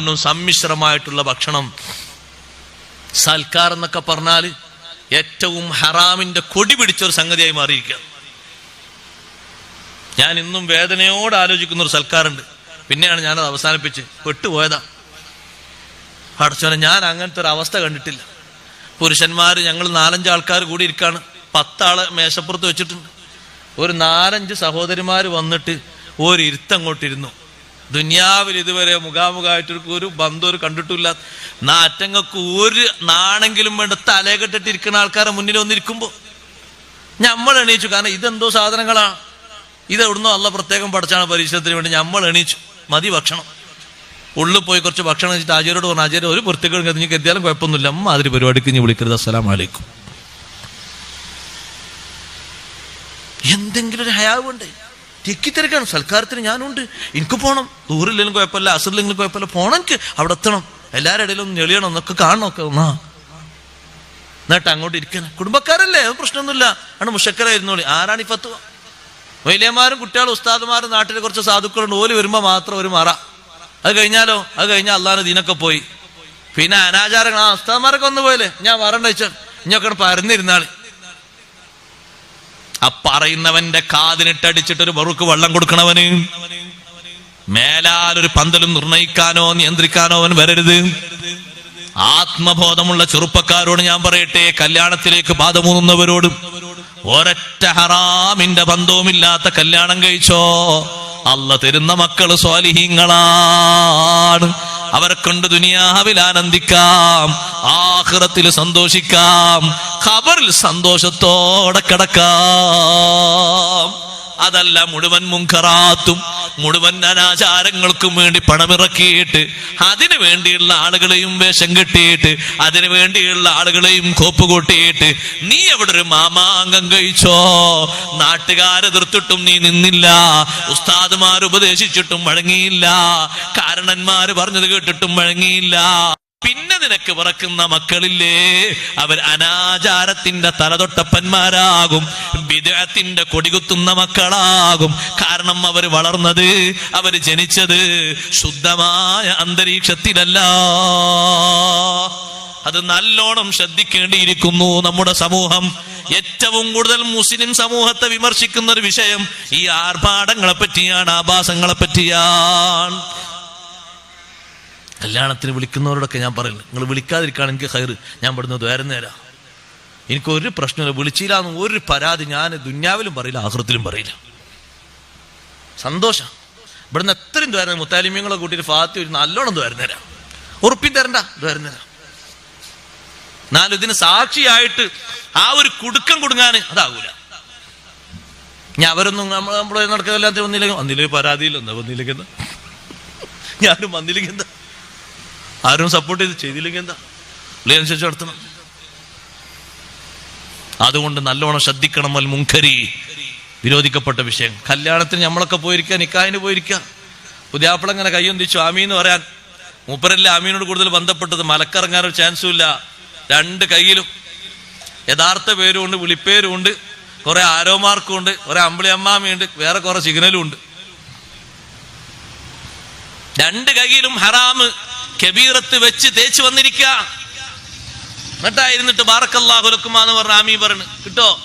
മണ്ണും സമ്മിശ്രമായിട്ടുള്ള ഭക്ഷണം. സൽക്കാർ എന്നൊക്കെ പറഞ്ഞാൽ ഏറ്റവും ഹറാമിന്റെ കൊടി പിടിച്ച ഒരു സംഗതിയായി മാറിയിരിക്കുക. ഞാൻ ഇന്നും വേദനയോട് ആലോചിക്കുന്ന ഒരു സൽക്കാരുണ്ട്. പിന്നെയാണ് ഞാനത് അവസാനിപ്പിച്ച് പെട്ടുപോയതാ. അടച്ചോനെ ഞാൻ അങ്ങനത്തെ ഒരു അവസ്ഥ കണ്ടിട്ടില്ല. പുരുഷന്മാർ ഞങ്ങൾ നാലഞ്ച് ആൾക്കാർ കൂടി ഇരിക്കാണ്. പത്താളെ മേശപ്പുറത്ത് വെച്ചിട്ടുണ്ട്. ഒരു നാലഞ്ച് സഹോദരിമാർ വന്നിട്ട് ഒരു ഇരുത്തങ്ങോട്ടിരുന്നു ദുന്യാവിൽ ഇതുവരെ മുഖാമുഖമായിട്ട് ഒരു ബന്ധം ഒരു കണ്ടിട്ടില്ല. നാറ്റങ്ങൾക്ക് ഒരു നാണെങ്കിലും വേണ്ട തലേ കെട്ടിട്ടിരിക്കുന്ന ആൾക്കാരെ മുന്നിൽ വന്നിരിക്കുമ്പോൾ നമ്മൾ എണീച്ചു. കാരണം ഇതെന്തോ സാധനങ്ങളാണ്. ഇതെവിടുന്നോ അല്ല പ്രത്യേകം പഠിച്ചാണ് പരീക്ഷണത്തിന് വേണ്ടി നമ്മൾ എണീച്ചു. മതി ഭക്ഷണം. ഉള്ളിൽ പോയി കുറച്ച് ഭക്ഷണം വെച്ചിട്ട് ആചാര്യോട് പറഞ്ഞു ആചാര്യ ഒരു വൃത്തികളും കതിഞ്ഞ് കരുതിയാലും കുഴപ്പമൊന്നുമില്ല. അമ്മ അതിന് പരിപാടിക്ക് ഇനി വിളിക്കരുത്. അസ്സലാം വലൈക്കും എന്തെങ്കിലും ഒരു ഹയാവുണ്ട് തിക്കിത്തിരക്കാണ് സൽക്കാരത്തിന് ഞാനുണ്ട്. എനിക്ക് പോകണം ദൂരില്ലെങ്കിലും കുഴപ്പമില്ല. അസുറില്ലെങ്കിലും കുഴപ്പമില്ല. പോണം എനിക്ക്. അവിടെ എത്തണം. എല്ലാവരുടെ ഇടയിലും ഒന്ന് ഞെളിയണം. എന്നൊക്കെ കാണണം ഒക്കെ. ഒന്നാ. എന്നിട്ട് അങ്ങോട്ട് ഇരിക്കണം. കുടുംബക്കാരല്ലേ? പ്രശ്നമൊന്നുമില്ല. ആണ് മുഷക്കരായിരുന്നോളി ആരാണ് ഈ പത്ത് വലിയമാരും കുട്ടികളും ഉസ്താദുമാരും നാട്ടിലെ കുറച്ച് സാധുക്കളുണ്ട്. ഓൽ വരുമ്പോൾ മാത്രം ഒരു മറ. അത് കഴിഞ്ഞാലോ? അത് കഴിഞ്ഞാൽ അള്ളാഹ് ദീനൊക്കെ പോയി. പിന്നെ അനാചാരങ്ങൾ ആ ഉസ്താദുമാരൊക്കെ ഒന്ന് പോയല്ലേ? ഞാൻ വരണ്ട വെച്ചാൽ ഇഞ്ഞൊക്കെ പരന്നിരുന്നാളി. ആ പറയുന്നവന്റെ കാതിനിട്ടടിച്ചിട്ട് ഒരു ബറുക്ക് വെള്ളം കൊടുക്കണവന്. മേലാൽ ഒരു പന്തലും നിർണയിക്കാനോ നിയന്ത്രിക്കാനോ അവൻ വരരുത്. ആത്മബോധമുള്ള ചെറുപ്പക്കാരോട് ഞാൻ പറയട്ടെ കല്യാണത്തിലേക്ക് പാദമൂന്നുന്നവരോടും ഒരൊറ്റ ഹറാമിന്റെ ബന്ധവുമില്ലാത്ത കല്യാണം കഴിച്ചോ. അല്ല തരുന്ന മക്കൾ സ്വാലിഹീങ്ങളാണ്. അവരെ കൊണ്ട് ദുനിയാവിൽ ആനന്ദിക്കാം ആഹ്റത്തിൽ സന്തോഷിക്കാം ഖബറിൽ സന്തോഷത്തോടെ കിടക്കാം. അതല്ല മുഴുവൻ മുൻകറാത്തും മുഴുവൻ അനാചാരങ്ങൾക്കും വേണ്ടി പണമിറക്കിയിട്ട് അതിനു വേണ്ടിയുള്ള ആളുകളെയും വേഷം കെട്ടിയിട്ട് അതിനു വേണ്ടിയുള്ള ആളുകളെയും കോപ്പ് കൂട്ടിയിട്ട് നീ എവിടെ ഒരു മാമാങ്കം കഴിച്ചോ? നാട്ടുകാരെ എതിർത്തിട്ടും നീ നിന്നില്ല ഉസ്താദുമാർ ഉപദേശിച്ചിട്ടും വഴങ്ങിയില്ല കാരണന്മാര് പറഞ്ഞത് കേട്ടിട്ടും വഴങ്ങിയില്ല. പിന്നെ നിനക്ക് പിറക്കുന്ന മക്കളില്ലേ? അവർ അനാചാരത്തിന്റെ തലതൊട്ടപ്പന്മാരാകും വിദേഹത്തിന്റെ കൊടികുത്തുന്ന മക്കളാകും. കാരണം അവർ വളർന്നത് അവർ ജനിച്ചത് ശുദ്ധമായ അന്തരീക്ഷത്തിലല്ല. അത് നല്ലോണം ശ്രദ്ധിക്കേണ്ടിയിരിക്കുന്നു നമ്മുടെ സമൂഹം. ഏറ്റവും കൂടുതൽ മുസ്ലിം സമൂഹത്തെ വിമർശിക്കുന്ന ഒരു വിഷയം ഈ ആർഭാടങ്ങളെ പറ്റിയാണ് ആഭാസങ്ങളെ പറ്റിയാണ് കല്യാണത്തിന് വിളിക്കുന്നവരോടൊക്കെ ഞാൻ പറയുന്നു നിങ്ങൾ വിളിക്കാതിരിക്കുകയാണ് എനിക്ക് ഹൈറ് ഞാൻ ഇവിടുന്ന് ദ്വാരം നേരാ എനിക്കൊരു പ്രശ്നമില്ല വിളിച്ചില്ലാന്ന് ഒരു പരാതി ഞാൻ ദുന്യാവിലും പറയില്ല ആഹൃത്തിലും പറയില്ല. സന്തോഷം. ഇവിടുന്ന് എത്രയും ദ്വാരം മുത്താലിമ്യങ്ങളെ കൂട്ടിയിട്ട് ഫാത്തി ഒരു നല്ലോണം ദ്വാരം നേരാം ഉറപ്പിൻ തരണ്ട ദ്വാരം നേരാം എന്നാലും ഇതിന് സാക്ഷിയായിട്ട് ആ ഒരു കുടുക്കം കൊടുങ്ങാന് അതാവൂല. ഞാൻ അവരൊന്നും നമ്മൾ നമ്മളെ എല്ലാത്തിനും വന്നില്ലെങ്കിൽ വന്നില്ലെങ്കിൽ പരാതിയില്ല എന്താ? വന്നില്ലെങ്കിൽ ഞാനും വന്നില്ലെങ്കിൽ എന്താ ആരും സപ്പോർട്ട് ചെയ്ത് ചെയ്തില്ലെങ്കിൽ എന്താ? പുള്ളി അനുസരിച്ച് നടത്തണം അതുകൊണ്ട് നല്ലോണം ശ്രദ്ധിക്കണം അൽ മുൻകരി. വിരോധിക്കപ്പെട്ട വിഷയം കല്യാണത്തിന് നമ്മളൊക്കെ പോയിരിക്കുക നിക്കായിന് പോയിരിക്കുക. പുതിയാപ്പിള ഇങ്ങനെ കയ്യൊന്തിച്ചു ആമീ എന്ന് പറയാൻ മൂപ്പരല്ല ആമീനോട് കൂടുതൽ ബന്ധപ്പെട്ടത്? മലക്കിറങ്ങാൻ ഒരു ചാൻസും ഇല്ല. രണ്ട് കയ്യിലും. യഥാർത്ഥ പേരും ഉണ്ട് വിളിപ്പേരും ഉണ്ട്. കുറെ ആരോമാർക്കും ഉണ്ട് കുറെ അമ്പിളി അമ്മാമിയുണ്ട് വേറെ കുറെ സിഗ്നലും ഉണ്ട്. രണ്ട് കൈയിലും ഹറാമ്. കബീറത്ത് വെച്ച് തേച്ച് വന്നിരിക്ക. എന്നിട്ടായിരുന്നിട്ട് ബാറക്കല്ലാഹുലക്കുമാന്ന് പറഞ്ഞ ആമീ പറഞ്ഞു കിട്ടോ?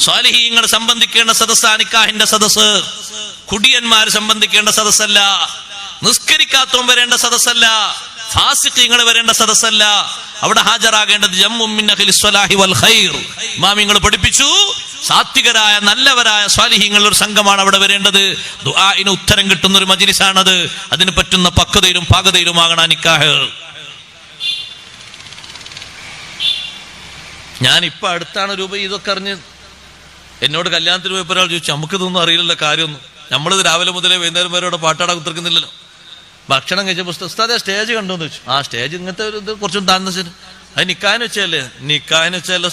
സ്വാലിഹീങ്ങൾ സംബന്ധിക്കേണ്ട സദസ് നിക്കാഹിന്റെ സദസ് കുടിയന്മാർ സംബന്ധിക്കേണ്ട സദസ്സല്ല. നിസ്കരിക്കാത്തവൻ വരേണ്ട സദസ്സല്ല. ഫാസിഖീങ്ങൾ വരേണ്ട സദസ്സല്ല. അവിടെ ഹാജരാകേണ്ടത് ജമ്മുമിന്നഹി വൽ ഖൈർ. മാമിങ്ങൾ പഠിപ്പിച്ചു. സാത്വികരായ നല്ലവരായ സ്വാലിഹ്യങ്ങളുടെ ഒരു സംഘമാണ് അവിടെ വരേണ്ടത്. ദുആഇന് ഉത്തരം കിട്ടുന്ന ഒരു മജിലിസാണത്. അതിന് പറ്റുന്ന പക്വതയിലും പാകതയിലുമാകണം നിക്കാഹ്. ഞാൻ ഇപ്പൊ അടുത്താണ് രൂപ ഇതൊക്കെ അറിഞ്ഞ് എന്നോട് കല്യാണത്തിന് പോയപ്പോൾ ഒരാൾ ചോദിച്ചു നമുക്കിതൊന്നും അറിയില്ലല്ലോ കാര്യമൊന്നും. നമ്മളിത് രാവിലെ മുതലേ വൈകുന്നേരം വരെ ഇവിടെ പാട്ടാടാൻ കുത്തിർക്കുന്നില്ലല്ലോ ഭക്ഷണം കഴിച്ച പുസ്തകത്തെ സ്റ്റേജ് കണ്ടോന്ന് വെച്ചു ആ സ്റ്റേജ് ഇങ്ങനത്തെ ഒരു ഇത് കുറച്ചും താഴ്ന്നു ശരി അത് നിക്കാന്ന് വെച്ചല്ലേ നിക്കാന്ന് വെച്ചാൽ